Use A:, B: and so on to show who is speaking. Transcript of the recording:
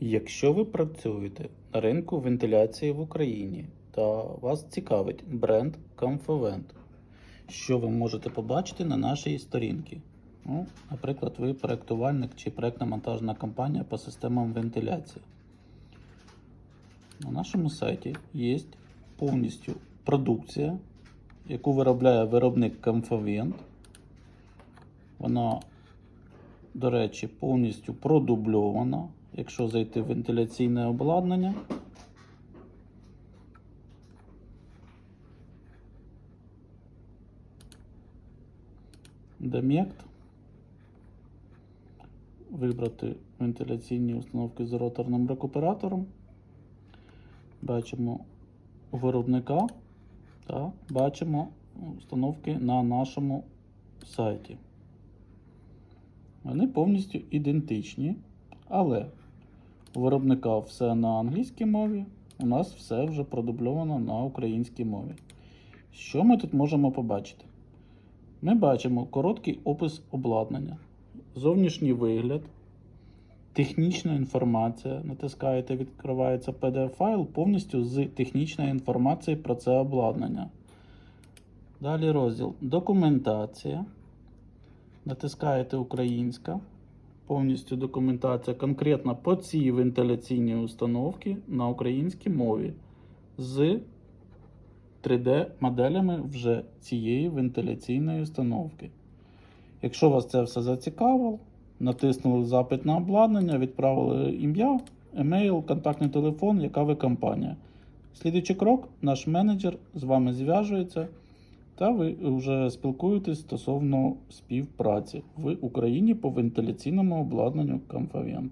A: Якщо ви працюєте на ринку вентиляції в Україні та вас цікавить бренд Comfovent, що ви можете побачити на нашій сторінці? Ну, наприклад, ви проєктувальник чи проєктно-монтажна компанія по системам вентиляції. На нашому сайті є повністю продукція, яку виробляє виробник Comfovent. Вона до речі, повністю продубльована. Якщо зайти в вентиляційне обладнання, Дем'єкт. Вибрати вентиляційні установки з роторним рекуператором. Бачимо виробника та бачимо установки на нашому сайті. Вони повністю ідентичні, але у виробника все на англійській мові, у нас все вже продубльовано на українській мові. Що ми тут можемо побачити? Ми бачимо короткий опис обладнання, зовнішній вигляд, технічна інформація. Натискаєте, відкривається PDF-файл повністю з технічною інформацією про це обладнання. Далі розділ Документація. Натискаєте Українська. Повністю документація конкретно по цій вентиляційній установці на українській мові з 3D-моделями вже цієї вентиляційної установки. Якщо вас це все зацікавило, натиснули запит на обладнання, відправили ім'я, емейл, контактний телефон, яка ви компанія. Слідуючий крок, наш менеджер з вами зв'яжується. Та ви вже спілкуєтесь стосовно співпраці в Україні по вентиляційному обладнанню Comfavent.